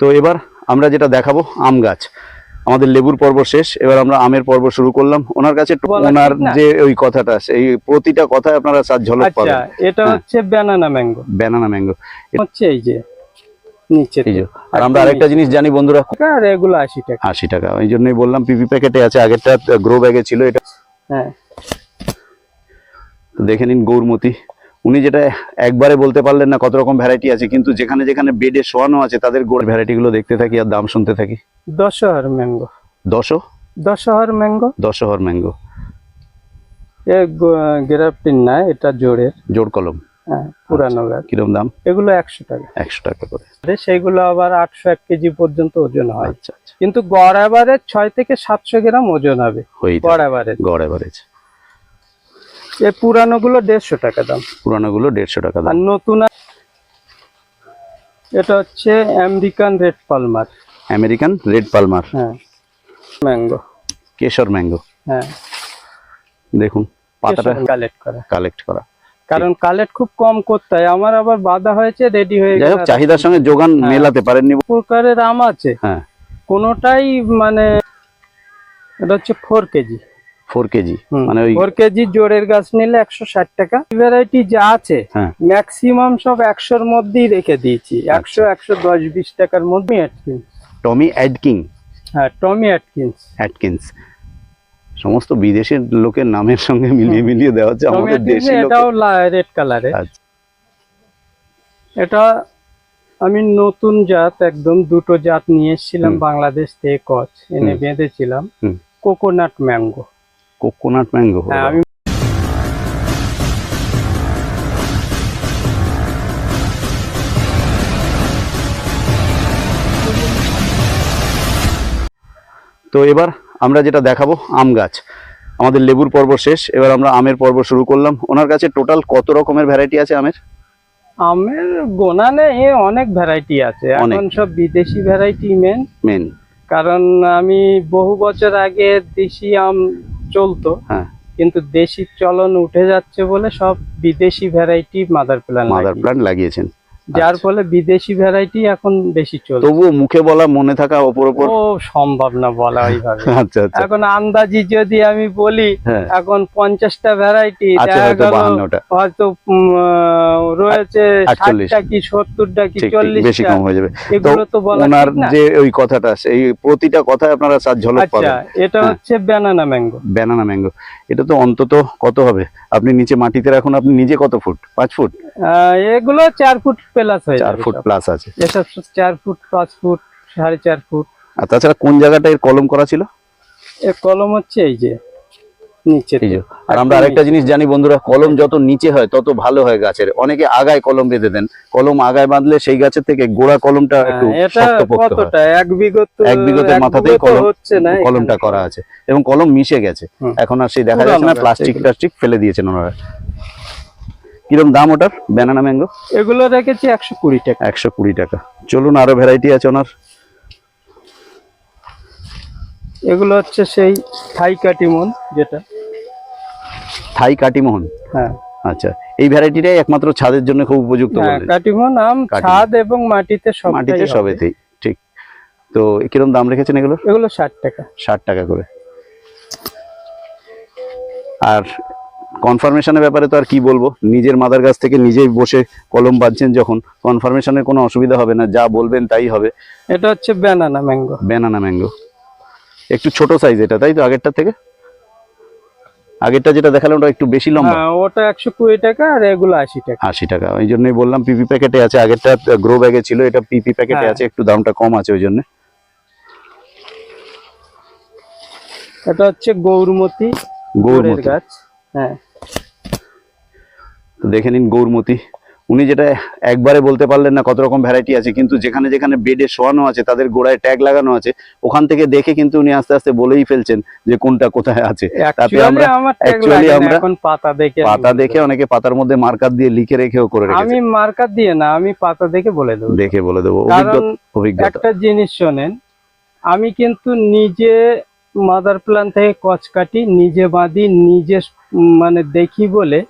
তো এবার আমরা যেটা দেখাবো আম গাছ। আমাদের লেবুর পর্ব শেষ এবার আমরা আমের পর্ব শুরু করলাম। ওনার কাছে ওনার যে ওই কথাটা এই প্রতিটা কথায় আপনারা সাত ঝলক আচ্ছা পাবেন। এটা। হচ্ছে ব্যানানা ম্যাঙ্গো ব্যানানা ম্যাঙ্গো হচ্ছে এই যে নিচে। আর আমরা আরেকটা জিনিস জানি বন্ধুরা। এগুলো আশি টাকা। আশি টাকা ওই জন্যই বললাম পিপি প্যাকেটে আছে আগেরটা গ্রো ব্যাগে ছিল এটা হ্যাঁ। তো দেখে নিন গৌরমতি। উনি যেটা একবারে বলতে পারলেন না কত রকম ভ্যারাইটি আছে কিন্তু যেখানে যেখানে বেডে শোয়ানো আছে তাদের গোড় ভ্যারাইটি গুলো দেখতে থাকি আর দাম শুনতে থাকি। দশহর ম্যাঙ্গো দশো? দশহর ম্যাঙ্গো দশহর ম্যাঙ্গো এ গ্রাফটিন না এটা জোরের জোর কলম। হ্যাঁ পুরানো গাছ। কিরম দাম? এগুলো একশো টাকা। একশো টাকা করে। আবার আটশো এক কেজি পর্যন্ত ওজন হয়। আচ্ছা আচ্ছা। কিন্তু গড় এভারেজ ছয় থেকে সাতশো গ্রাম ওজন হবে। গড় এভারেজ গড় এভারেজ এই পুরানো গুলো দেড়শো টাকা দাম। পুরানো গুলো দেড়শো টাকা আর দাম নতুন আ- এটা হচ্ছে American red Palmer. American red Palmer. হ্যাঁ। ম্যাঙ্গো। কেশর ম্যাঙ্গো। হ্যাঁ। দেখুন পাতাটা কালেক্ট করা। কালেক্ট করা। কারণ কালেক্ট খুব কম করতে হয়। আমার আবার বাধা হয়েছে রেডি হয়ে গেছে চাহিদার সঙ্গে যোগান হ্যাঁ। মেলাতে পারেননি। প্রকারের আম আছে। হ্যাঁ। কোনোটাই মানে এটা হচ্ছে ফোর কেজি। Four KG. মানে ওই ফোর কেজি জোরের গাছ নিলে একশো ষাট টাকা। ভ্যারাইটি যা আছে হ্যাঁ। ম্যাক্সিমাম সব একশোর মধ্যেই রেখে দিয়েছি। আচ্ছা। একশো একশো দশ বিশ টাকার মধ্যে অ্যাটকিন্স টমি অ্যাডকিং হ্যাঁ টমি অ্যাটকিন্স অ্যাটকিন্স সমস্ত বিদেশের লোকের নামের সঙ্গে মিলিয়ে মিলিয়ে দেওয়া হচ্ছে আমাদের দেশি লোক এটাও রেড কালারে আচ্ছা। এটা আমি নতুন জাত একদম দুটো জাত নিয়ে এসেছিলাম বাংলাদেশ থেকে কচ এনে বেঁধেছিলাম। কোকোনাট ম্যাঙ্গো কোকোনাট ম্যাঙ্গো হ্যাঁ আমি তো এবার আমরা যেটা দেখাবো আম গাছ। আমাদের লেবুর পর্ব শেষ এবার আমরা আমের পর্ব শুরু করলাম। ওনার কাছে টোটাল কত রকমের ভ্যারাইটি আছে আমের? আমের গোনা নেই অনেক ভ্যারাইটি আছে। অনেক। এখন সব বিদেশি ভ্যারাইটি মেন মেন কারণ আমি বহু বছর আগে দেশি আম চলতো। হ্যাঁ। কিন্তু দেশি চলন উঠে যাচ্ছে বলে সব বিদেশি variety mother plan mother plant লাগিয়েছেন। যার আচ্ছা। ফলে বিদেশি ভ্যারাইটি এখন বেশি চলছে। তবুও মুখে বলা মনে থাকা ওপর ওপর ও সম্ভব না বলা ওইভাবে আচ্ছা আচ্ছা। এখন আন্দাজি যদি আমি বলি হ্যাঁ। এখন পঞ্চাশটা ভ্যারাইটি হয়তো রয়েছে ষাটটা কি সত্তরটা কি চল্লিশ বেশি কম হয়ে যাবে। এগুলো তো বলা ওনার যে ওই কথাটা সেই প্রতিটা কথায় আপনারা সাত ঝলক আচ্ছা পাবেন। এটা হ্যাঁ। হচ্ছে ব্যানানা ম্যাঙ্গো ব্যানানা ম্যাঙ্গো এটা তো অন্তত কত হবে? আপনি নিচে মাটিতে রাখুন আপনি নিজে কত ফুট? পাঁচ ফুট? এগুলো চার ফুট প্লাস হয়ে চার ফুট প্লাস আছে। এসব সব চার ফুট পাঁচ ফুট সাড়ে চার ফুট। আর তাছাড়া কোন জায়গাটা এর কলম করা ছিল? এর কলম হচ্ছে এই যে নিচে। আর আমরা আরেকটা জিনিস জানি বন্ধুরা কলম যত নিচে হয় তত ভালো হয় গাছের। অনেকে আগায় কলম বেঁধে দেন। কলম আগায় বাঁধলে সেই গাছের থেকে গোড়া কলমটা একটু হয় কতটা? এক বিগত এক বিঘতের মাথাতেই কলম হচ্ছে কলমটা করা আছে। এবং কলম মিশে গেছে। এখন আর সেই দেখা যাচ্ছে না প্লাস্টিক। প্লাস্টিক ফেলে দিয়েছেন ওনারা। কিরম দাম ওটার? ব্যানানা ম্যাঙ্গো এগুলো রেখেছি একশো কুড়ি টাকা। একশো কুড়ি টাকা। চলুন আরও ভ্যারাইটি আছে ওনার। এগুলো হচ্ছে সেই থাই কাটিমন যেটা। থাই কাটিমোহন হ্যাঁ। আচ্ছা এই ভ্যারাইটিটাই একমাত্র ছাদের জন্য খুব উপযুক্ত হ্যাঁ কাটিমন আম ছাদ এবং মাটিতে সব মাটিতে সবেতেই ঠিক। তো কিরম দাম রেখেছেন এগুলো? এগুলো ষাট টাকা। ষাট টাকা করে। আর কনফার্মেশনের ব্যাপারে তো আর কি বলব? নিজের মাদার কাছ থেকে নিজেই বসে কলম বাঁধছেন যখন। কনফার্মেশনের কোনো অসুবিধা হবে না যা বলবেন তাই হবে। এটা হচ্ছে ব্যানানা ম্যাঙ্গো ব্যানানা ম্যাঙ্গো একটু ছোট সাইজ এটা তাই তো আগেরটা থেকে? আগেরটা যেটা দেখালাম ওটা একটু বেশি লম্বা। হ্যাঁ ওটা একশো কুড়ি টাকা আর এগুলো আশি টাকা। আশি টাকা। ওই জন্যই বললাম পিপি প্যাকেটে আছে আগেরটা গ্রো ব্যাগে ছিল এটা পিপি প্যাকেটে। আছে একটু দামটা কম আছে ওই জন্য। এটা হচ্ছে গৌরমতি গৌরমতি। গাছ। হ্যাঁ। তো দেখে নিন গৌরমতি। উনি যেটা একবারে বলতে পারলেন না কত রকম ভ্যারাইটি আছে কিন্তু যেখানে যেখানে বেডে শোয়ানো আছে তাদের গোড়ায় ট্যাগ লাগানো আছে ওখান থেকে দেখে কিন্তু উনি আস্তে আস্তে বলেই ফেলছেন যে কোনটা কোথায় আছে। তাতে আমরা না, আমরা পাতা দেখে পাতা দেখে অনেকে পাতার মধ্যে মার্কার দিয়ে লিখে রেখেও করে। আমি মার্কার দিয়ে না আমি পাতা দেখে বলে দেবো। দেখে বলে দেবো অভিজ্ঞতা অভিজ্ঞতা। একটা জিনিস শোনেন আমি কিন্তু নিজে মাদার প্ল্যান থেকে কচ কাটি নিজে বাঁধি নিজে মানে দেখি বলে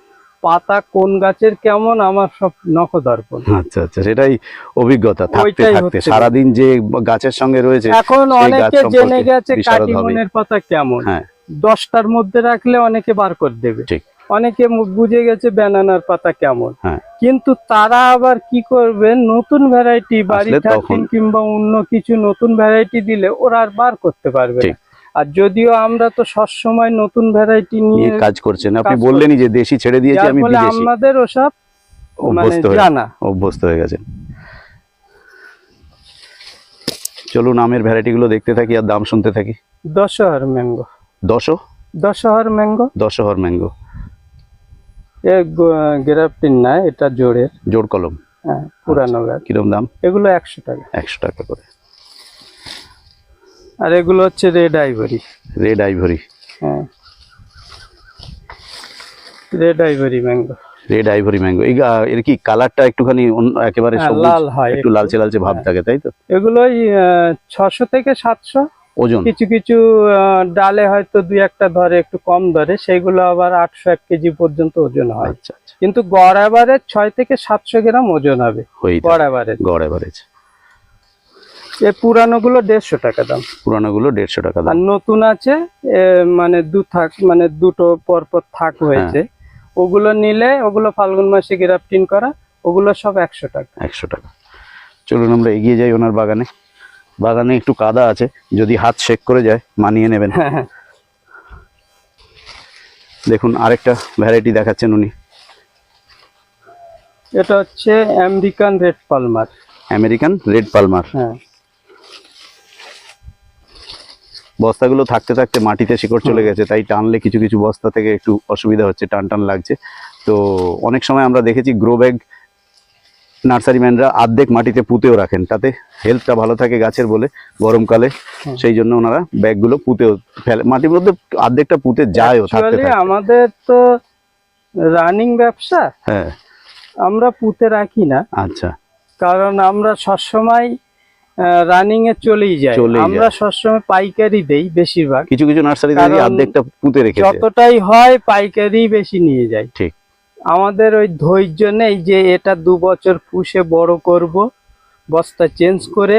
পাতা কোন গাছের কেমন আমার সব নখদর্পণ। আচ্ছা আচ্ছা সেটাই অভিজ্ঞতা থাকতে থাকতে। সারাদিন যে গাছের সঙ্গে রয়েছে এখন অনেকে জেনে গেছে কাটিমনের পাতা কেমন। হ্যাঁ। দশটার মধ্যে রাখলে অনেকে বার করে দেবে। ঠিক। অনেকে বুঝে গেছে ব্যানানার পাতা কেমন। হ্যাঁ। কিন্তু তারা আবার কি করবে নতুন ভ্যারাইটি বাড়ি কিংবা অন্য কিছু নতুন ভ্যারাইটি দিলে ওরা আর বার করতে পারবে না। আর যদিও আমরা তো সবসময় নতুন ভ্যারাইটি নিয়ে কাজ করছেন। আপনি বললেনই যে দেশি ছেড়ে দিয়েছি আমি বিদেশি। আমাদের ওসব মানে অভ্যস্ত হয়ে জানা। অভ্যস্ত হয়ে গেছেন। চলুন আমের ভ্যারাইটি গুলো দেখতে থাকি আর দাম শুনতে থাকি। দশহর ম্যাঙ্গো। দশো দশহর ম্যাঙ্গো। দশহর ম্যাঙ্গো। এ গ্রাফটিন না এটা জোরের জোর কলম। হ্যাঁ পুরানো গাছ। কিরম দাম? এগুলো একশো টাকা। একশো টাকা করে। আর এগুলো হচ্ছে রেড আইভরি রেড আইভরি হ্যাঁ। Red ivory mango red ivory mango এর কি কালারটা একটুখানি অন্য- একেবারে হ্যাঁ, লাল হয় একটু লালচে লালচে ভাব হ্যাঁ। থাকে তাই তো? এগুলোই ছশো থেকে সাতশো। ওজন? কিছু কিছু ডালে হয়তো দুই একটা ধরে একটু কম ধরে সেগুলো আবার আটশো এক কেজি পর্যন্ত ওজন হয়। আচ্ছা আচ্ছা। কিন্তু গড় এভারেজ ছয় থেকে সাতশো গ্রাম ওজন হবে। গড় এভারেজ গড় এভারেজ এই পুরানো গুলো দেড়শো টাকা দাম। পুরানো গুলো দেড়শো টাকা আর দাম নতুন আছে মানে দু থাক মানে দুটো পর পর থাক হয়েছে। ওগুলো নিলে ওগুলো ফাল্গুন মাসে গ্রাফটিন করা ওগুলো সব একশো টাকা। একশো টাকা। চলুন আমরা এগিয়ে যাই ওনার বাগানে। বাগানে একটু কাদা আছে যদি হাত শেক করে যায় মানিয়ে নেবেন। হ্যাঁ হ্যাঁ। দেখুন আরেকটা ভ্যারাইটি দেখাচ্ছেন উনি। এটা হচ্ছে American red Palmer. American red Palmer. হ্যাঁ। বস্তাগুলো থাকতে থাকতে মাটিতে শিকড় চলে গেছে তাই টানলে কিছু কিছু বস্তা থেকে একটু অসুবিধা হচ্ছে টান টান লাগছে। তো অনেক সময় আমরা দেখেছি গ্রো ব্যাগ নার্সারিম্যানরা আর্ধেক মাটিতে পুঁতেও রাখেন তাতে হেলথটা ভালো থাকে গাছের বলে গরমকালে সেই জন্য ওনারা ব্যাগগুলো পুঁতেও ফেলে মাটির মধ্যে অর্ধেকটা পুঁতে যায়ও থাকতে। আমাদের তো রানিং ব্যবসা হ্যাঁ। আমরা পুঁতে রাখি না। আচ্ছা। কারণ আমরা সবসময় রানিং এ চলেই যায়। আমরা সবসময় পাইকারি দেই বেশিরভাগ। কিছু কিছু নার্সারি কারণ অর্ধেকটা পুঁতে রেখেছে। যতটাই হয় পাইকারি বেশি নিয়ে যাই ঠিক। আমাদের ওই ধৈর্য নেই যে এটা দু বছর পুষে বড় করব বস্তা চেঞ্জ করে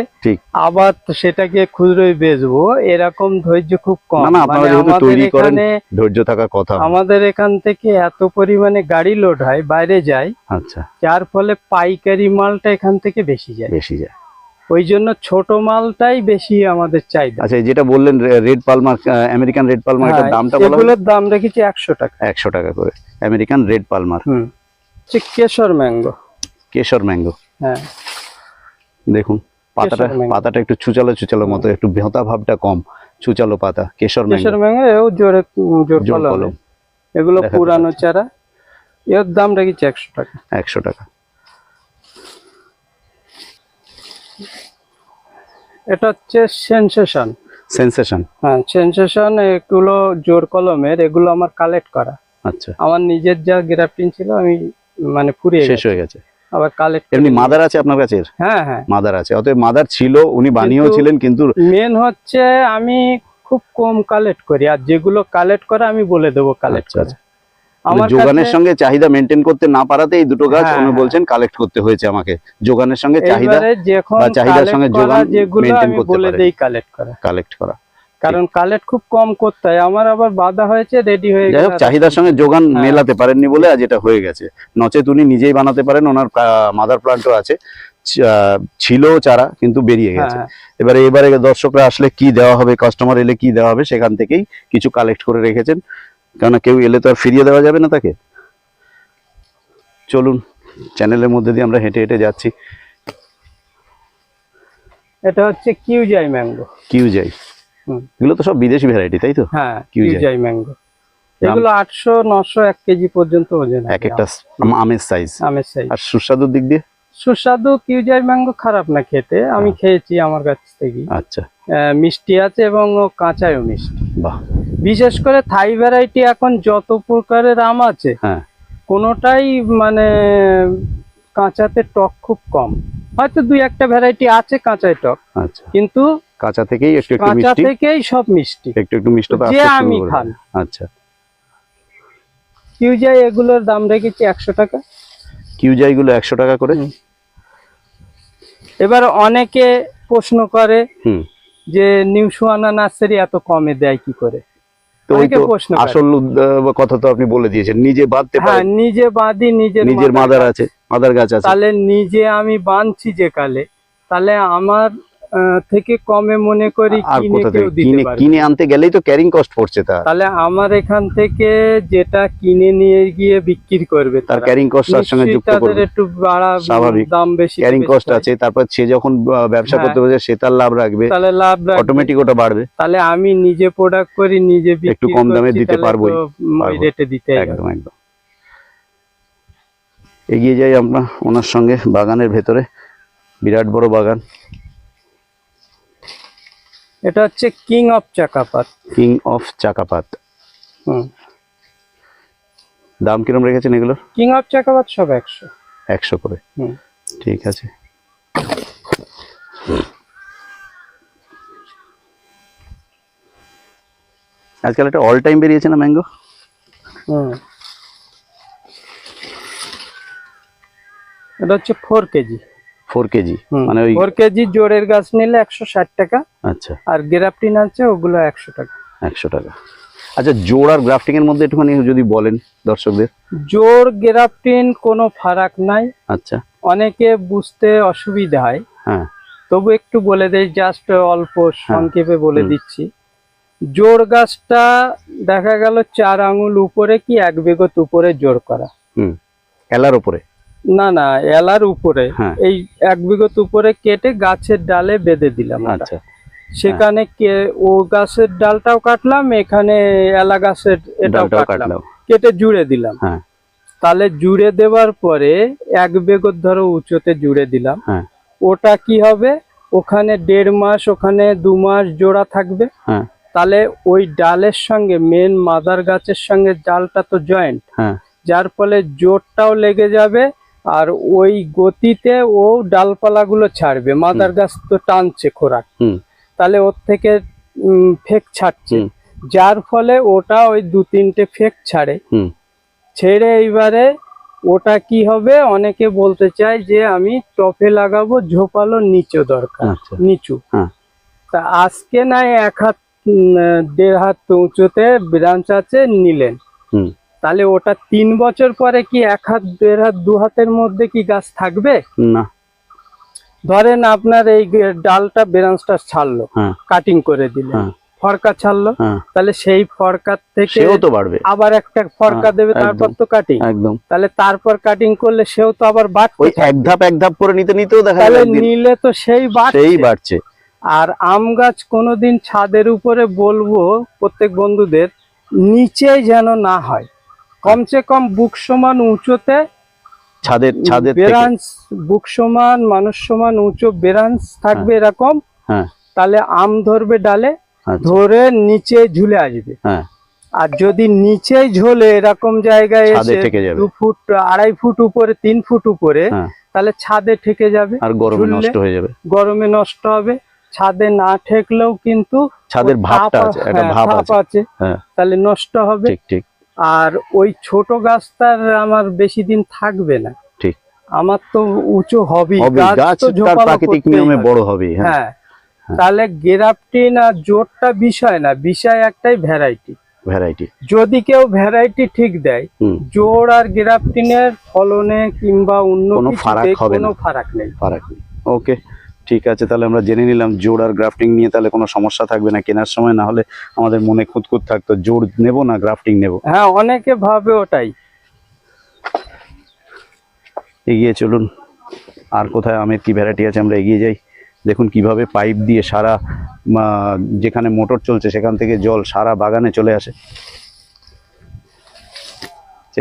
আবার সেটাকে খুচরোই বেচবো। এরকম ধৈর্য খুব কম। না, না, আপনারা মানে এখানে ধৈর্য থাকার কথা। আমাদের এখান থেকে এত পরিমাণে গাড়ি লোড হয় বাইরে যায়। আচ্ছা। যার ফলে পাইকারি মালটা এখান থেকে বেশি যায়। বেশি যায়। ওই জন্য ছোট মালটাই বেশি আমাদের চাহিদা। আচ্ছা যেটা বললেন red Palmer American red Palmer হ্যাঁ, দামটা বলা এগুলোর দাম রেখেছি একশো টাকা। একশো টাকা করে। American red Palmer. হুম কেশর ম্যাঙ্গো। কেশর ম্যাঙ্গো। হ্যাঁ। দেখুন পাতাটা পাতাটা একটু ছুচালো ছুচালো মতো একটু ভেতা ভাবটা কম ছুচালো পাতা কেশর কেশর ম্যাঙ্গো এও জোরে জোর জোর কলম। এগুলো পুরানো চারা এর দাম রেখেছি একশো টাকা। একশো টাকা। এটা হচ্ছে সেন্সেশন সেন্সেশন হ্যাঁ সেন্সেশন এগুলো জোর কলমের এগুলো আমার কালেক্ট করা। আচ্ছা। আমার নিজের যা গ্রাফটিং ছিল আমি মানে ফুরিয়ে শেষ হয়ে গেছে। আবার কালেক্ট এমনি মাদার আছে আপনার কাছে হ্যাঁ হ্যাঁ। মাদার আছে। অতএব মাদার ছিল উনি বানিয়েও ছিলেন কিন্তু মেন হচ্ছে আমি খুব কম কালেক্ট করি। আর যেগুলো কালেক্ট করা আমি বলে দেবো কালেক্ট আচ্ছা, করে। আচ্ছা। যোগানের সঙ্গে চাহিদা মেনটেন করতে না পারাতে এই দুটো গাছ হ্যাঁ, উনি হ্যাঁ। বলছেন কালেক্ট করতে হয়েছে আমাকে। যোগানের সঙ্গে চাহিদা বা চাহিদার সঙ্গে যোগান আমি করতে বলে পারে। দেই কালেক্ট করা। কালেক্ট করা। কারণ কালেক্ট খুব কম করতে হয়। আমার আবার বাধা হয়েছে রেডি হয়ে যাই হোক গেছে চাহিদার সঙ্গে যোগান হ্যাঁ। মেলাতে পারেননি বলে আজ এটা হয়ে গেছে। নচেত উনি নিজেই বানাতে পারেন ওনার মাদার প্লান্টও আছে। ছিল চারা কিন্তু বেরিয়ে গেছে। এবারে এবারে দর্শকরা আসলে কি দেওয়া হবে কাস্টমার এলে কি দেওয়া হবে সেখান থেকেই কিছু কালেক্ট করে রেখেছেন। কেননা কেউ এলে তো আর ফিরিয়ে দেওয়া যাবে না তাকে। চলুন চ্যানেলের মধ্যে দিয়ে আমরা হেঁটে হেঁটে যাচ্ছি। এটা হচ্ছে কিউজাই ম্যাঙ্গো। কিউ যাই হুম। এগুলো তো সব বিদেশি ভ্যারাইটি তাই তো? হ্যাঁ কিউজাই। কিউজাই ম্যাঙ্গো। এগুলো আটশো নশো এক কেজি পর্যন্ত ওজন এক একটা আমের সাইজ আমের সাইজ আর সুস্বাদুর দিক দিয়ে? সুস্বাদু কিউজাই ম্যাঙ্গো খারাপ না খেতে। আমি খেয়েছি আমার কাছ থেকে আচ্ছা। মিষ্টি আছে এবং কাঁচায়ও মিষ্টি। বাহ। বিশেষ করে থাই ভ্যারাইটি এখন যত প্রকারের আম আছে হ্যাঁ। কোনোটাই মানে কাঁচাতে টক খুব কম। হয়তো দুই একটা ভ্যারাইটি আছে কাঁচায় টক আচ্ছা। কিন্তু কাঁচা থেকেই একটু একটু কাঁচা থেকেই সব মিষ্টি। একটু একটু মিষ্টি যে আমি খান। আচ্ছা। কিউজাই এগুলোর দাম রেখেছি একশো টাকা। কিউজাইগুলো একশো টাকা করে। এবার অনেকে প্রশ্ন করে হুম। যে নিউ সুয়ানা নার্সারি এত কমে দেয় কি করে? আসল কথা তো আপনি বলে দিয়েছেন। নিজে বাঁধতে হ্যাঁ নিজে বাঁধি নিজের নিজের মাদার আছে মাদার গাছ আছে। তাহলে নিজে আমি বাঁধছি যে কালে তাহলে আমার থেকে কমে মনে করি কিনে আনতে গেলেই তো ক্যারিং কস্ট পড়ছে তার। তাহলে আমার এখান থেকে যেটা কিনে নিয়ে গিয়ে বিক্রি করবে তার ক্যারিং কস্ট তার সঙ্গে যুক্ত করবে। একটু বাড়া স্বাভাবিক। দাম বেশি ক্যারিং কস্ট আছে তারপর সে যখন ব্যবসা হ্যাঁ। করতে বসে সে তার লাভ রাখবে। তাহলে লাভ। অটোমেটিক ওটা বাড়বে। তাহলে আমি নিজে প্রোডাক্ট করি নিজে একটু কম দামে দিতে পারব। রেটে দিতে একদম একদম। এগিয়ে যাই আমরা ওনার সঙ্গে বাগানের ভেতরে। বিরাট বড় বাগান। এটা হচ্ছে king of Chakapat king of Chakapat হুম। দাম কিরম রেখেছেন এগুলো? কিং অফ চাকাপাত সব একশো। একশো করে। হুম। ঠিক আছে। আজকাল একটা অল টাইম বেরিয়েছে না ম্যাঙ্গো এটা হচ্ছে ফোর কেজি। Four KG? মানে ওই ফোর কেজি জোরের গাছ নিলে একশো ষাট টাকা। আচ্ছা। আর আছে ওগুলো একশো টাকা। একশো টাকা। আচ্ছা জোড় আর গ্রাফটিং এর মধ্যে একটুখানি যদি বলেন দর্শকদের। জোর গ্রাফটিন কোনো ফারাক নাই। আচ্ছা। অনেকে বুঝতে অসুবিধা হয়। হ্যাঁ। তবু একটু বলে দেই জাস্ট অল্প সংক্ষেপে বলে দিচ্ছি। জোর গাছটা দেখা গেল চার আঙুল উপরে কি এক বেগত উপরে জোর করা? হুম। এলার ওপরে না না এলার উপরে হ্যাঁ। এই এক বিঘত উপরে কেটে গাছের ডালে বেঁধে দিলাম আচ্ছা। সেখানে কে ও গাছের ডালটাও কাটলাম এখানে এলা গাছের এটাও কাটলাম। কেটে জুড়ে দিলাম। হ্যাঁ। তাহলে জুড়ে দেওয়ার পরে এক বেগত ধরো উঁচুতে জুড়ে দিলাম। হ্যাঁ। ওটা কি হবে? ওখানে দেড় মাস ওখানে দু মাস জোড়া থাকবে। তাহলে ওই ডালের সঙ্গে মেন মাদার গাছের সঙ্গে ডালটা তো জয়েন্ট যার ফলে জোরটাও লেগে যাবে আর ওই গতিতে ও ডালপালাগুলো ছাড়বে মাদার গাছ তো টানছে খোরাক। তাহলে ওর থেকে ফেক ছাড়ছে। যার ফলে ওটা ওই দু তিনটে ফেক ছাড়ে। ছেড়ে এইবারে ওটা কি হবে? অনেকে বলতে চায় যে আমি টপে লাগাবো ঝোপালো নিচু দরকার আচ্ছা। নিচু। হ্যাঁ। তা আজকে নাই এক হাত দেড় হাত উঁচুতে ব্রাঞ্চ আছে নিলেন। হুম। তাহলে ওটা তিন বছর পরে কি এক হাত দেড় হাত দু হাতের মধ্যে কি গাছ থাকবে? না। ধরেন আপনার এই ডালটা ব্রাঞ্চটা ছাড়লো হ্যাঁ। কাটিং করে দিলেন হ্যাঁ। ফরকা ছাড়লো হ্যাঁ। তাহলে সেই ফরকার থেকে সেও তো বাড়বে। আবার একটা ফরকা হ্যাঁ, দেবে তারপর তো কাটিং একদম। তাহলে তারপর কাটিং করলে সেও তো আবার বাড়তে ওই এক ধাপ এক ধাপ করে নিতে নিতেও দেখা তাহলে নিলে তো সেই বাড়ছে। সেই বাড়ছে। আর আম গাছ কোনোদিন ছাদের উপরে বলব প্রত্যেক বন্ধুদের নিচে যেন না হয়। কমসে কম বুক সমান উঁচুতে ছাদের ছাদের বেরাঞ্চ বুক সমান মানুষ সমান উঁচু বেরাঞ্চ থাকবে এরকম। হ্যাঁ। তাহলে আম ধরবে ডালে আচ্ছা। ধরে নিচে ঝুলে আসবে। হ্যাঁ। আর যদি নিচেই ঝোলে এরকম জায়গায় এসে যাবে। দু ফুট আড়াই ফুট উপরে তিন ফুট উপরে হ্যাঁ। তাহলে ছাদে ঠেকে যাবে আর গরমে নষ্ট হয়ে যাবে। গরমে নষ্ট হবে। ছাদে না ঠেকলেও কিন্তু ছাদের ভাবটা আছে একটা হ্যাঁ, ভাব আছে। হ্যাঁ। তাহলে নষ্ট হবে। ঠিক ঠিক। আর ওই ছোট গাছটার আমার বেশি দিন থাকবে না। ঠিক। আমার তো উঁচু হবে হবে গাছ তো প্রাকৃতিক নিয়মে বড় হবে হ্যাঁ। হ্যাঁ। তাহলে গেরাপটিন আর জোরটা বিষয় না বিষয় একটাই ভ্যারাইটি ভ্যারাইটি যদি কেউ ভ্যারাইটি ঠিক দেয় জোর আর গেরাপটিনের ফলনে কিংবা অন্য কোনো ফারাক হবে কোনো ফারাক নেই। ফারাক নেই। ওকে ঠিক আছে তাহলে আমরা জেনে নিলাম জোড় আর গ্রাফটিং নিয়ে তাহলে কোনো সমস্যা থাকবে না কেনার সময় না হলে আমাদের মনে খুঁতখুত থাকতো জোড় নেব না গ্রাফটিং নেব? হ্যাঁ অনেকে ভাবে ওটাই। এগিয়ে চলুন আর কোথায় আমের কি ভ্যারাইটি আছে আমরা এগিয়ে যাই। দেখুন কীভাবে পাইপ দিয়ে সারা যেখানে মোটর চলছে সেখান থেকে জল সারা বাগানে চলে আসে।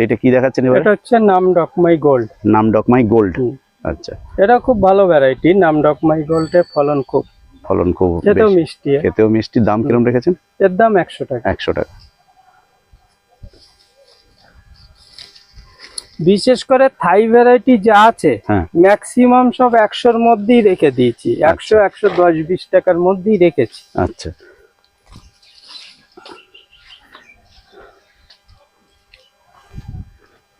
এটা কি দেখাচ্ছেন এটা হচ্ছে নাম ডকমাই গোল্ড নাম ডকমাই গোল্ড আচ্ছা। এটা খুব ভালো ভ্যারাইটি নাম ডকমাই গোল্ডের ফলন খুব। ফলন খুব খেতেও। মিষ্টি। খেতেও মিষ্টি। দাম কিরম রেখেছেন? এর দাম একশো টাকা। একশো টাকা। বিশেষ করে থাই ভ্যারাইটি যা আছে হ্যাঁ। ম্যাক্সিমাম সব একশোর মধ্যেই রেখে দিয়েছি। একশো একশো দশ বিশ টাকার মধ্যেই রেখেছি। আচ্ছা।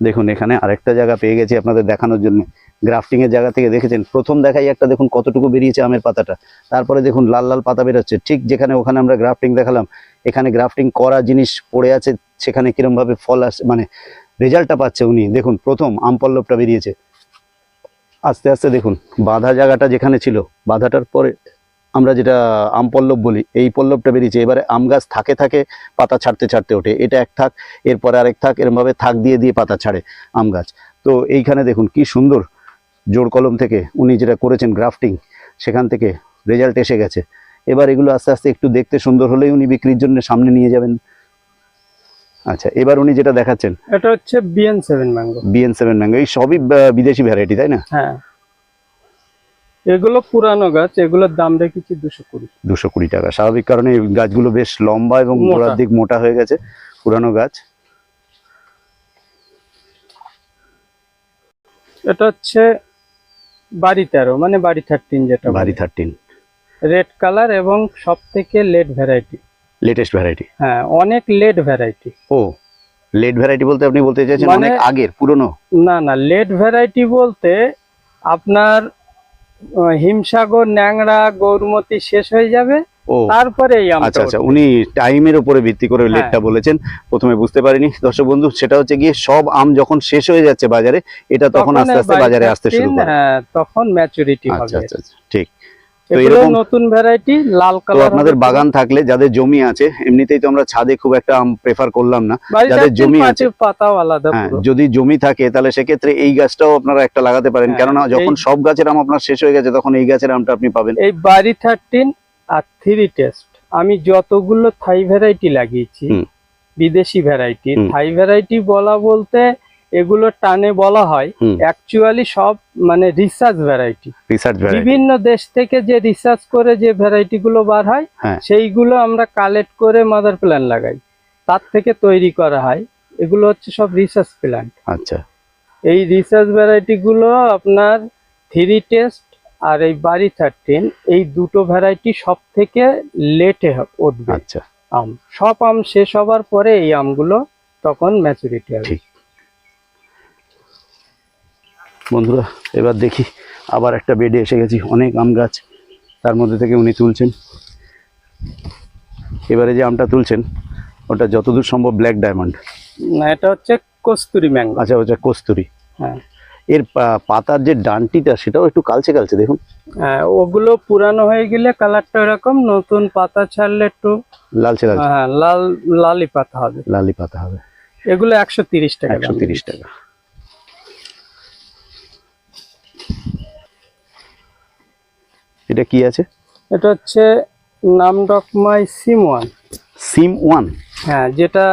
দেখুন এখানে আরেকটা জায়গা পেয়ে গেছি আপনাদের দেখানোর জন্য। গ্রাফটিং এর জায়গা থেকে দেখেছেন। প্রথম দেখাই একটা, দেখুন কতটুকু বেরিয়েছে আমের পাতাটা। তারপরে দেখুন লাল লাল পাতা বেরোচ্ছে। ঠিক যেখানে ওখানে আমরা গ্রাফটিং দেখালাম, এখানে গ্রাফটিং করা জিনিস পড়ে আছে, সেখানে কিরম ভাবে ফল আস মানে রেজাল্টটা পাচ্ছে উনি। দেখুন, প্রথম আম পল্লবটা বেরিয়েছে। আস্তে আস্তে দেখুন, বাঁধা জায়গাটা যেখানে ছিল, বাঁধাটার পরে আমরা যেটা আম পল্লব বলি, এই পল্লবটা বেরিয়েছে। এবারে আম গাছ থাকে থাকে পাতা ছাড়তে ছাড়তে ওঠে। এটা এক থাক, এরপরে আরেক থাক, এরমভাবে থাক দিয়ে দিয়ে পাতা ছাড়ে আম গাছ। তো এইখানে দেখুন কি সুন্দর জোর কলম থেকে উনি যেটা করেছেন গ্রাফটিং সেখান থেকে রেজাল্ট এসে গেছে। এবার এগুলো আস্তে আস্তে একটু দেখতে সুন্দর হলেই উনি বিক্রির জন্য সামনে নিয়ে যাবেন। আচ্ছা এবার উনি যেটা দেখাচ্ছেন। এটা হচ্ছে B N seven mango B N seven mango এই সবই বিদেশি ভ্যারাইটি তাই না? হ্যাঁ। এগুলো পুরানো গাছ এগুলোর দাম রেখেছি দুশো কুড়ি। দুশো কুড়ি টাকা। স্বাভাবিক কারণে এই গাছগুলো বেশ লম্বা এবং। গোড়ার দিক মোটা হয়ে গেছে পুরানো গাছ। এটা হচ্ছে বাড়ি তেরো মানে বাড়ি থার্টিন যেটা বাড়ি থার্টিন রেড কালার এবং সব থেকে লেট ভ্যারাইটি লেটেস্ট ভ্যারাইটি হ্যাঁ অনেক লেট ভ্যারাইটি ও লেট ভ্যারাইটি বলতে আপনি বলতে চাইছেন মানে- অনেক আগের পুরনো? না না লেট ভ্যারাইটি বলতে আপনার হিমসাগর ন্যাংরা গৌরমতি শেষ হয়ে যাবে। তারপরে আচ্ছা আচ্ছা উনি টাইমের উপরে ভিত্তি করে হ্যাঁ। লেটটা বলেছেন প্রথমে বুঝতে পারিনি। দর্শক বন্ধু সেটা হচ্ছে গিয়ে সব আম যখন শেষ হয়ে যাচ্ছে বাজারে এটা তখন আস্তে আস্তে বাজারে আসতে শুরু 13, করে। হ্যাঁ তখন ম্যাচুরিটি আচ্ছা হবে। আচ্ছা আচ্ছা ঠিক। তো এগুলো এরকম- নতুন ভ্যারাইটি লাল কালার আপনাদের বাগান থাকলে যাদের জমি আছে এমনিতেই তো আমরা ছাদে খুব একটা আম প্রেফার করলাম না। যাদের জমি আছে- পাতাও আলাদা হ্যাঁ যদি জমি থাকে তাহলে সেক্ষেত্রে এই গাছটাও আপনারা একটা লাগাতে পারেন। কেননা যখন সব গাছের আম আপনার শেষ হয়ে গেছে তখন এই গাছের আমটা আপনি পাবেন। এই বাড়ি থার্টিন আর থ্রি টেস্ট। আমি যতগুলো থাই ভ্যারাইটি লাগিয়েছি বিদেশি ভ্যারাইটি থাই ভ্যারাইটি বলা বলতে এগুলো টানে বলা হয় অ্যাকচুয়ালি সব মানে রিসার্চ ভ্যারাইটি বিভিন্ন দেশ থেকে যে রিসার্চ করে যে ভ্যারাইটি গুলো বার হয় হ্যাঁ। সেইগুলো আমরা কালেক্ট করে মাদার প্ল্যান লাগাই। তার থেকে তৈরি করা হয়। এগুলো হচ্ছে সব রিসার্চ প্ল্যান্ট আচ্ছা। এই রিসার্চ ভ্যারাইটি গুলো আপনার থ্রি টেস্ট আর এই বাড়ি থার্টিন এই দুটো ভ্যারাইটি সব থেকে লেটে উঠবে। আচ্ছা। আম সব আম শেষ হবার পরে এই আমগুলো তখন ম্যাচুরিটি হবে। বন্ধুরা এবার দেখি আবার একটা বেডে এসে গেছি অনেক আম গাছ তার মধ্যে থেকে উনি তুলছেন। এবারে যে আমটা তুলছেন ওটা যতদূর সম্ভব ব্ল্যাক ডায়মন্ড না এটা হচ্ছে কস্তুরি ম্যাঙ্গো আচ্ছা ওটা কস্তুরি। হ্যাঁ। এর পাতার যে ডানটিটা সেটাও একটু কালচে কালচে দেখুন। হ্যাঁ ওগুলো পুরানো হয়ে গেলে কালারটা এরকম নতুন পাতা ছাড়লে একটু লালচে হ্যাঁ লাল লালি পাতা হবে। লালি পাতা হবে। এগুলো একশো তিরিশ টাকা একশো তিরিশ টাকা। এটা কি আছে? এটা হচ্ছে নামডকমাই সিম ওয়ান। সিম ওয়ান? হ্যাঁ যেটা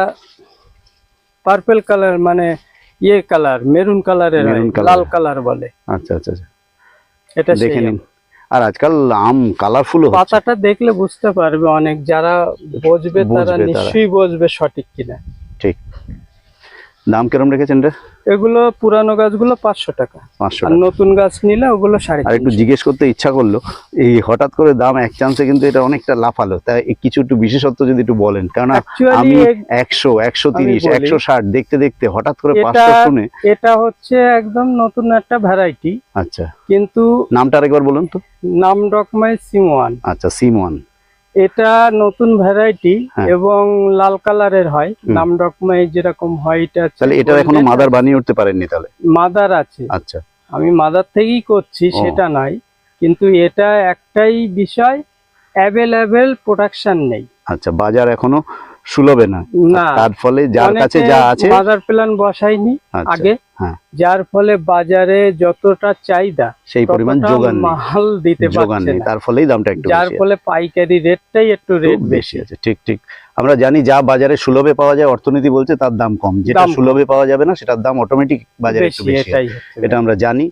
পার্পেল কালার মানে ইয়ে কালার মেরুন কালারের। লাল কালার বলে। আচ্ছা আচ্ছা আচ্ছা। এটা দেখে নিন। আর আজকাল আম কালারফুল পাতাটা দেখলে বুঝতে পারবে অনেক। যারা বুঝবে তারা বুঝবে তারা। নিশ্চয়ই বুঝবে সঠিক কিনা। ঠিক। দাম কিরম রেখেছেন রে? এগুলো পুরানো গাছগুলো পাঁচশো টাকা। পাঁচশো আর নতুন গাছ নিলে ওগুলো সাড়ে আর একটু জিজ্ঞেস করতে ইচ্ছা করল এই হঠাৎ করে দাম এক চান্সে কিন্তু এটা অনেকটা লাফালো। তাই কিছু একটু বিশেষত্ব যদি একটু বলেন কারণ আমি একশো একশো তিরিশ একশো ষাট দেখতে দেখতে হঠাৎ করে পাঁচশো শুনে এটা হচ্ছে একদম নতুন একটা ভ্যারাইটি আচ্ছা। কিন্তু নামটা আরেকবার বলুন তো। নাম ডকমাই সিম ওয়ান আচ্ছা সিম ওয়ান এটা নতুন ভ্যারাইটি। এবং লাল কালারের হয়। নাম ডকমাই যেরকম হয় এটা তাহলে এটা এখনও মাদার বানিয়ে উঠতে পারেননি তাহলে? মাদার আছে। আচ্ছা। আমি মাদার থেকেই করছি সেটা নাই কিন্তু এটা একটাই বিষয় অ্যাভেলেবেল প্রোডাকশন নেই। আচ্ছা বাজার এখনও সুলভে না। তার ফলে যার কাছে যা আছে মাদার প্ল্যান বসাইনি আচ্ছা, আগে। হ্যাঁ। যার ফলে বাজারে যতটা চাহিদা সেই পরিমাণ যোগান মাল দিতে যোগান পারছে নেই। তার ফলেই দামটা একটু যার ফলে পাইকারি রেটটাই একটু রেট বেশি আছে। ঠিক ঠিক। আমরা জানি যা বাজারে সুলভে পাওয়া যায় অর্থনীতি বলছে তার দাম কম। যেটা সুলভে পাওয়া যাবে না সেটার দাম অটোমেটিক বাজারে একটু বেশি এটা আমরা জানি।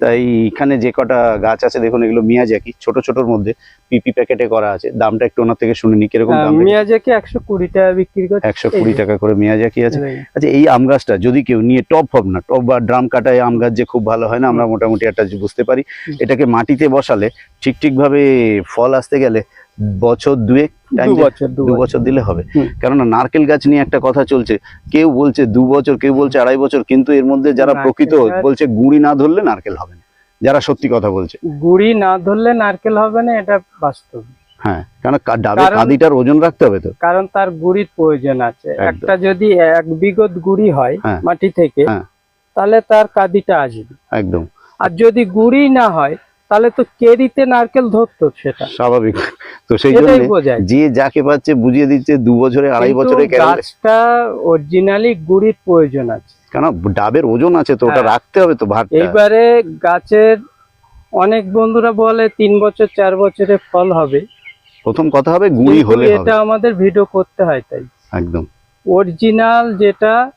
তাই এখানে যে কটা গাছ আছে দেখুন এগুলো মিয়াজাকি ছোট ছোটর মধ্যে পিপি প্যাকেটে করা আছে। দামটা একটু ওনার থেকে শুনে নি কীরকম দাম মিয়াজাকি একশো কুড়ি টাকা বিক্রি একশো কুড়ি এই- টাকা করে মিয়াজাকি আছে। আচ্ছা এই আম গাছটা যদি কেউ নিয়ে টপ হব না টপ বা ড্রাম কাটায় আম গাছ যে খুব ভালো হয় না আমরা মোটামুটি একটা বুঝতে পারি। এটাকে মাটিতে বসালে ঠিক ঠিক ভাবে ফল আসতে গেলে বছর দুয়েক টাইম দু বছর দিলে হবে। কেননা নারকেল গাছ নিয়ে একটা কথা চলছে কেউ বলছে দু বছর কেউ বলছে আড়াই বছর কিন্তু এর মধ্যে যারা প্রকৃত বলছে গুড়ি না ধরলে নারকেল হবে না যারা সত্যি কথা বলছে। গুড়ি না ধরলে নারকেল হবে না এটা বাস্তব। হ্যাঁ কারণ ডাবের ওজন রাখতে হবে তো। কারণ তার গুড়ির প্রয়োজন আছে। একটা যদি এক বিগত গুড়ি হয় হ্যাঁ। মাটি থেকে হ্যাঁ। তাহলে তার কাদিটা আসবে। একদম। আর যদি গুড়ি না হয় তাহলে তো কেরিতে নারকেল ধরতো সেটা। স্বাভাবিক। তো সেই জন্য যে যাকে পাচ্ছে বুঝিয়ে দিচ্ছে দু বছরে আড়াই বছরে গাছটা অরিজিনালি গুড়ির প্রয়োজন আছে। কেন? ডাবের ওজন আছে তো ওটা হ্যাঁ। রাখতে হবে তো ভাতটা। এইবারে গাছের অনেক বন্ধুরা বলে তিন বছর চার বছরে ফল হবে। প্রথম কথা হবে গুড়ি হলে এটা আমাদের ভিডিও করতে হয় তাই। একদম। অরিজিনাল যেটা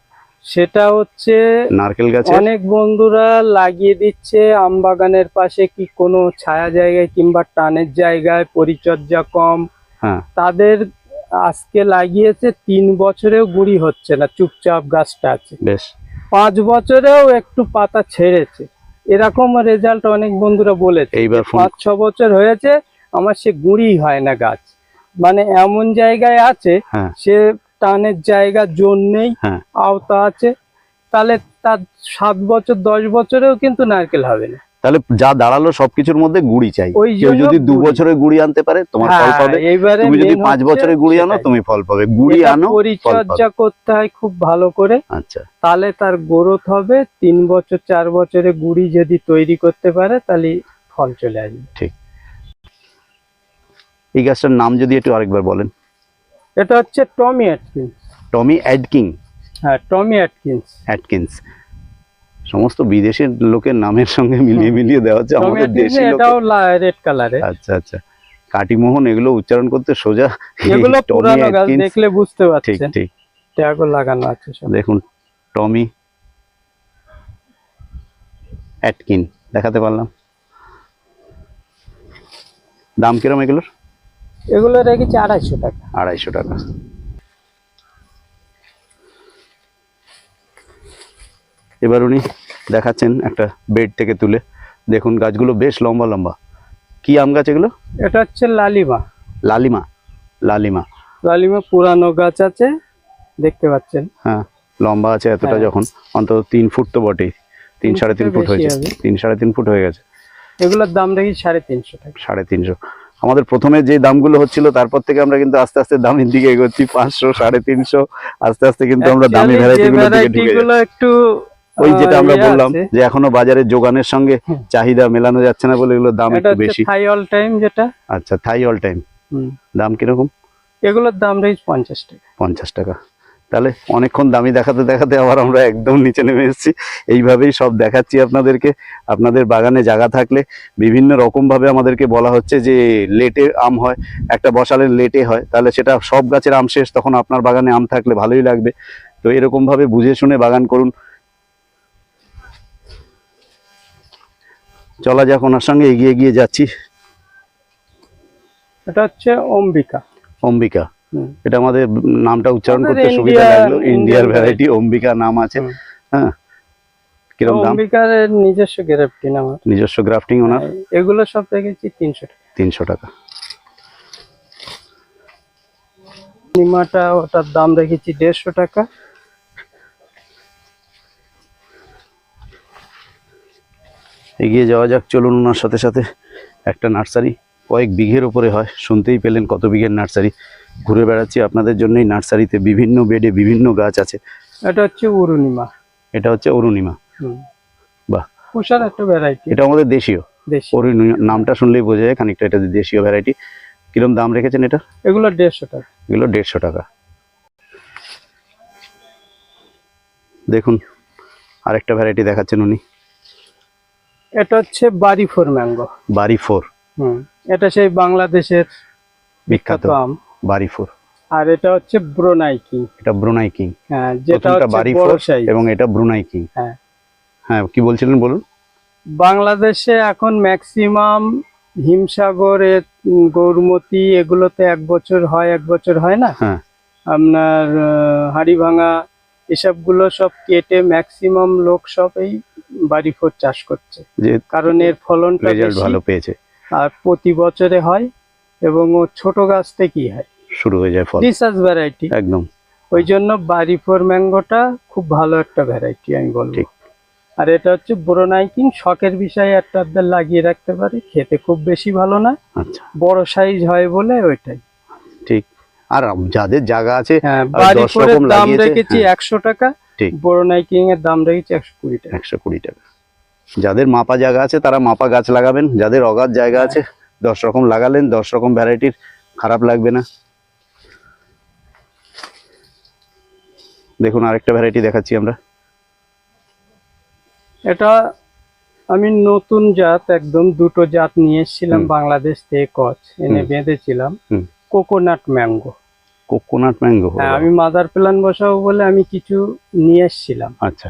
সেটা হচ্ছে নারকেল গাছ? অনেক বন্ধুরা লাগিয়ে দিচ্ছে আম বাগানের পাশে কি কোনো ছায়া জায়গায় কিংবা টানের জায়গায় পরিচর্যা কম। হ্যাঁ। তাদের আজকে লাগিয়েছে তিন বছরেও গুড়ি হচ্ছে না চুপচাপ গাছটা আছে। বেশ। পাঁচ বছরেও একটু পাতা ছেড়েছে। এরকম রেজাল্ট অনেক বন্ধুরা বলেছে এইবার পাঁচ ছ বছর হয়েছে আমার সে গুড়ি হয় না গাছ। মানে এমন জায়গায় আছে হ্যাঁ। সে টানের জায়গা জোন নেই হ্যাঁ। আওতা আছে। তাহলে তার সাত বছর দশ বছরেও কিন্তু নারকেল হবে না। তাহলে যা দাঁড়াল সবকিছুর মধ্যে গুড়ি চাই। কেউ যদি দু। বছরে গুড়ি আনতে পারে তোমার ফল হ্যাঁ, পাবে। তুমি যদি পাঁচ বছরে গুড়ি আনো তুমি ফল পাবে। গুড়ি আনো পরিচর্যা করতে হয় খুব ভালো করে। আচ্ছা। তাহলে তার গ্রোথ হবে তিন বছর চার বছরে গুড়ি যদি তৈরি করতে পারে তাহলে ফল চলে আসবে। ঠিক। এই গাছটার নাম যদি একটু আরেকবার বলেন। এটা হচ্ছে টমি অ্যাটকিন্স। টমি অ্যাডকিং হ্যাঁ টমি অ্যাটকিন্স। অ্যাটকিন্স। সমস্ত বিদেশের লোকের নামের সঙ্গে মিলিয়ে মিলিয়ে দেওয়া হচ্ছে আমাদের দেশি লোক এটাও রেড কালারে আচ্ছা আচ্ছা। কাটিমোহন এগুলো উচ্চারণ করতে সোজা এগুলো টমি পুরানো গাছ দেখলে বুঝতে পারছেন। ঠিক। ঠিক ট্যাগও লাগানো আছে দেখুন টমি অ্যাটকিন দেখাতে পারলাম। দাম কিরম এগুলোর? এগুলো রেখেছি আড়াইশো টাকা। আড়াইশো টাকা। এবার উনি দেখাচ্ছেন একটা বেড থেকে তুলে। দেখুন গাছগুলো বেশ লম্বা লম্বা। কি আম গাছ এগুলো? এটা হচ্ছে লালিমা। লালিমা লালিমা। লালিমা পুরানো গাছ আছে দেখতে পাচ্ছেন। হ্যাঁ লম্বা আছে এতটা হ্যাঁ। যখন অন্তত তিন ফুট তো বটেই। তিন সাড়ে তিন ফুট হয়েছে তিন সাড়ে তিন ফুট হয়ে গেছে। এগুলোর দাম দেখি সাড়ে তিনশো টাকা। সাড়ে তিনশো। আমাদের প্রথমে যে দামগুলো হচ্ছিল তারপর থেকে আমরা কিন্তু আস্তে আস্তে দামের দিকে এগোচ্ছি পাঁচশো সাড়ে তিনশো আস্তে আস্তে কিন্তু আমরা দামি Actually ভ্যারাইটি গুলো দিকে variety ঢুকে যাচ্ছি। গুলো একটু ওই যেটা আমরা ইয়ে বললাম যে এখনও বাজারে যোগানের সঙ্গে চাহিদা মেলানো যাচ্ছে না বলে এগুলোর দাম একটু বেশি। থাই অল টাইম যেটা। আচ্ছা থাই অল টাইম দাম কীরকম? এগুলোর দাম রেখেছি পঞ্চাশ টাকা। পঞ্চাশ টাকা। তাহলে অনেকক্ষণ দামি দেখাতে দেখাতে আবার আমরা একদম নিচে নেমে এসেছি। এইভাবেই সব দেখাচ্ছি আপনাদেরকে। আপনাদের বাগানে জায়গা থাকলে বিভিন্ন রকমভাবে আমাদেরকে বলা হচ্ছে যে লেটে আম হয় একটা বসালের লেটে হয়। তাহলে সেটা সব গাছের আম শেষ তখন আপনার বাগানে আম থাকলে ভালোই লাগবে। তো এরকমভাবে বুঝে শুনে বাগান করুন। চলা যাক ওনার সঙ্গে এগিয়ে এগিয়ে যাচ্ছি। এটা হচ্ছে অম্বিকা। অম্বিকা। এটা আমাদের নামটা উচ্চারণ করতে সুবিধা লাগল। ইন্ডিয়ার ভ্যারাইটি অম্বিকা নাম আছে। হ্যাঁ। দাম? অম্বিকার নিজস্ব আমার। নিজস্ব গ্রাফটিং ওনার? এগুলো সব তিনশো টাকা। নিমাটা ওটার দাম রেখেছি টাকা। এগিয়ে যাওয়া যাক চলুন ওনার সাথে সাথে একটা নার্সারি। কয়েক বিঘের ওপরে হয়। শুনতেই পেলেন কত বিঘের নার্সারি। ঘুরে বেড়াচ্ছি আপনাদের জন্যই নার্সারিতে বিভিন্ন বেডে বিভিন্ন গাছ আছে। এটা হচ্ছে অরুণিমা। এটা হচ্ছে অরুণিমা। বাহ। পুষার একটা ভ্যারাইটি এটা আমাদের দেশীয়। দেশি অরুণিমা নামটা শুনলেই বোঝা যায় খানিকটা এটা দেশীয় ভ্যারাইটি কিরম দাম রেখেছেন এটা? এগুলো দেড়শো টাকা। এগুলো দেড়শো টাকা। দেখুন আরেকটা ভ্যারাইটি দেখাচ্ছেন উনি। এটা হচ্ছে Bari four mango. Bari four হুম। এটা সেই বাংলাদেশের বিখ্যাত আম বাড়ি ফোর আর এটা হচ্ছে ব্রোনাই কিং। এটা ব্রুনাই কিং। হ্যাঁ যেটা হচ্ছে বাড়ি বড় ফোর সাইজ এবং এটা ব্রুনাই কিং। হ্যাঁ। হ্যাঁ কি বলছিলেন বলুন? বাংলাদেশে এখন ম্যাক্সিমাম হিমসাগর গৌরমতি এগুলোতে এক বছর হয় এক বছর হয় না? হ্যাঁ। আপনার হাড়িভাঙা এসবগুলো সব কেটে ম্যাক্সিমাম লোক সব এই বাড়ি ফোর চাষ করছে। কারণ এর ফলনটা ভালো পেয়েছে। আর প্রতি বছরে হয় এবং ও ছোট গাছ থেকেই হয়। শুরু হয়ে যায় ফল। রিসার্চ ভ্যারাইটি একদম। ওই জন্য বাড়ি ফোর ম্যাঙ্গোটা খুব ভালো একটা ভ্যারাইটি আমি বলব। আর এটা হচ্ছে ব্রোনাইকিন শখের বিষয়ে একটা আধটা লাগিয়ে রাখতে পারে খেতে খুব বেশি ভালো না। আচ্ছা। বড় সাইজ হয় বলে ওইটাই। ঠিক। আর যাদের জায়গা আছে হ্যাঁ বাড়ি দাম রেখেছি হ্যাঁ। একশো টাকা। ব্রোনাইকিং এর দাম রেখেছি একশো কুড়ি টাকা। একশো কুড়ি টাকা। যাদের মাপা জায়গা আছে তারা মাপা গাছ লাগাবেন। যাদের অগাধ জায়গা আছে দশ রকম লাগালেন দশ রকম ভ্যারাইটির খারাপ লাগবে না। দেখুন আরেকটা ভ্যারাইটি দেখাচ্ছি আমরা। এটা আমি নতুন জাত একদম দুটো জাত নিয়ে এসেছিলাম বাংলাদেশ থেকে কচ এনে বেঁধেছিলাম। Coconut mango. কোকোনাট ম্যাঙ্গো হ্যাঁ আমি মাদার প্ল্যান বসাবো বলে আমি কিছু নিয়ে এসেছিলাম। আচ্ছা।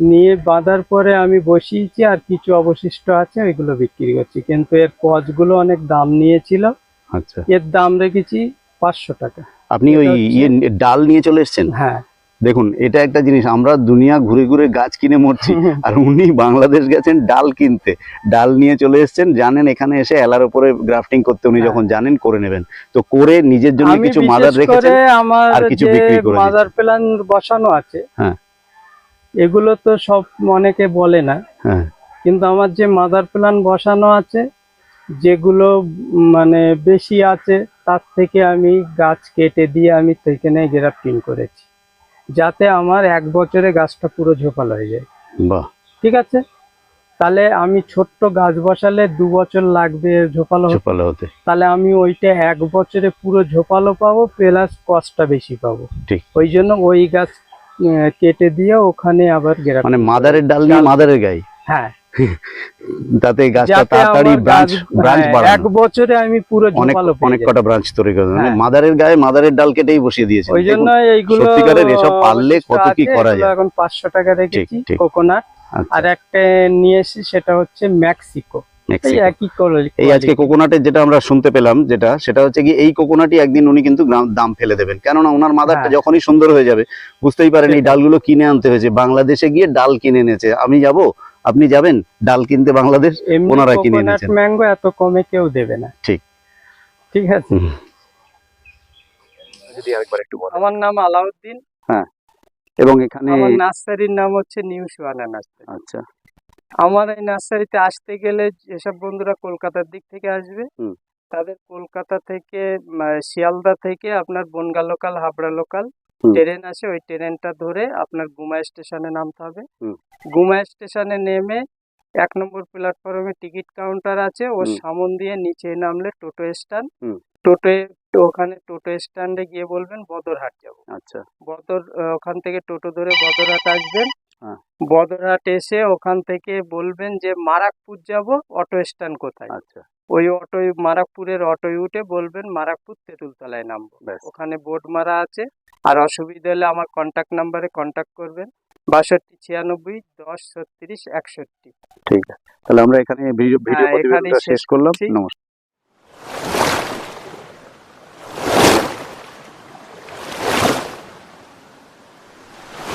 নিয়ে বাঁধার পরে আমি বসিয়েছি আর কিছু অবশিষ্ট আছে ওইগুলো বিক্রি করছি। কিন্তু এর কচগুলো অনেক দাম নিয়েছিল। আচ্ছা। এর দাম রেখেছি পাঁচশো টাকা। আপনি ওই ইয়ে ডাল নিয়ে চলে এসেছেন? হ্যাঁ। দেখুন এটা একটা জিনিস আমরা দুনিয়া ঘুরে ঘুরে গাছ কিনে মরছি আর উনি বাংলাদেশ গেছেন ডাল কিনতে। ডাল নিয়ে চলে এসেছেন জানেন এখানে এসে এলার উপরে গ্রাফটিং করতে উনি হ্যাঁ। যখন জানেন করে নেবেন। তো করে নিজের জন্য কিছু মাদার রেখেছেন আর কিছু বিক্রি করে মাদার প্ল্যান বসানো আছে হ্যাঁ। এগুলো তো সব অনেকে বলে না। হ্যাঁ। কিন্তু আমার যে মাদার প্ল্যান বসানো আছে যেগুলো মানে বেশি আছে তার থেকে আমি গাছ কেটে দিয়ে আমি সেখানে গ্রাফটিং করেছি। যাতে আমার এক বছরে গাছটা পুরো ঝোপাল হয়ে যায়। বাহ। ঠিক আছে? তাহলে আমি ছোট্ট গাছ বসালে দু বছর লাগবে ঝোপালো হতে। চোপালো হতে। তাহলে আমি ওইটা এক বছরে পুরো ঝোপালো পাবো প্লাস কষ্টটা বেশি পাবো। ঠিক। ওই জন্য ওই গাছ কেটে দিয়ে ওখানে আবার গ্রাফটিং মানে মাদারের ডাল নিয়ে মাদারের গায়ে হ্যাঁ। তাতে গাছটা তাড়াতাড়ি ব্রাঞ্চ ব্রাঞ্চ হ্যাঁ, বাড়ানো। এক বছরে আমি পুরো অনেক ঝোপালো অনেক কটা ব্রাঞ্চ তৈরি করে মানে হ্যাঁ। মাদারের গায়ে মাদারের ডাল কেটেই বসিয়ে দিয়েছেন। ওই জন্য এইগুলো সত্যিকারের এসব পারলে কত কি করা যায়। এখন পাঁচশো টাকা রেখেছি। কোকোনাট আচ্ছা, আর একটা নিয়ে এসেছি সেটা হচ্ছে মেক্সিকো। এই আজকে কোকোনাটের যেটা আমরা শুনতে পেলাম যেটা সেটা হচ্ছে কি এই কোকোনাটই একদিন উনি কিন্তু দাম ফেলে দেবেন। কেননা ওনার মাদারটা হ্যাঁ। যখনই সুন্দর হয়ে যাবে বুঝতেই পারেন এই ডালগুলো কিনে আনতে হয়েছে। বাংলাদেশে গিয়ে ডাল কিনে এনেছে। আমি যাব আপনি যাবেন ডাল কিনতে বাংলাদেশ ওনারা কিনে এনেছেন। ম্যাঙ্গো এত কমে কেউ দেবে না। ঠিক। ঠিক আছে। যদি আরেকবার একটু বলেন। আমার নাম আলাউদ্দিন। হ্যাঁ। এবং এখানে আমার নার্সারির নাম হচ্ছে নিউ সুয়ানা নার্সারি। আচ্ছা। আমার এই নার্সারিতে আসতে গেলে যেসব বন্ধুরা কলকাতার দিক থেকে আসবে তাদের কলকাতা থেকে শিয়ালদা থেকে আপনার Bangaon local Habra local train আছে ওই ট্রেনটা ধরে আপনার গুমা স্টেশনে নামতে হবে। গুমা স্টেশনে নেমে এক নম্বর প্ল্যাটফর্মে টিকিট কাউন্টার আছে। ওর সামন দিয়ে নিচে নামলে টোটো স্ট্যান্ড। টোটো ওখানে টোটো স্ট্যান্ডে গিয়ে বলবেন বদরহাট যাব। আচ্ছা। বদর ওখান থেকে টোটো ধরে বদরহাট আসবেন। বদরহাট এসে ওখান থেকে বলবেন যে মারাকপুর যাব অটো স্ট্যান্ড কোথায়? আচ্ছা। ওই অটো মারাকপুরের অটোয় উঠে বলবেন মারাকপুর তেঁতুলতলায় নামবো। ওখানে বোর্ড মারা আছে। আর অসুবিধা হলে আমার কন্ট্যাক্ট নাম্বারে কন্ট্যাক্ট করবেন। বাষট্টি ছিয়ানব্বই দশ ছত্রিশ একষট্টি। ঠিক আছে। তাহলে আমরা এখানে ভিডিও ভিডিও হ্যাঁ, শেষ করলাম। নমস্কার।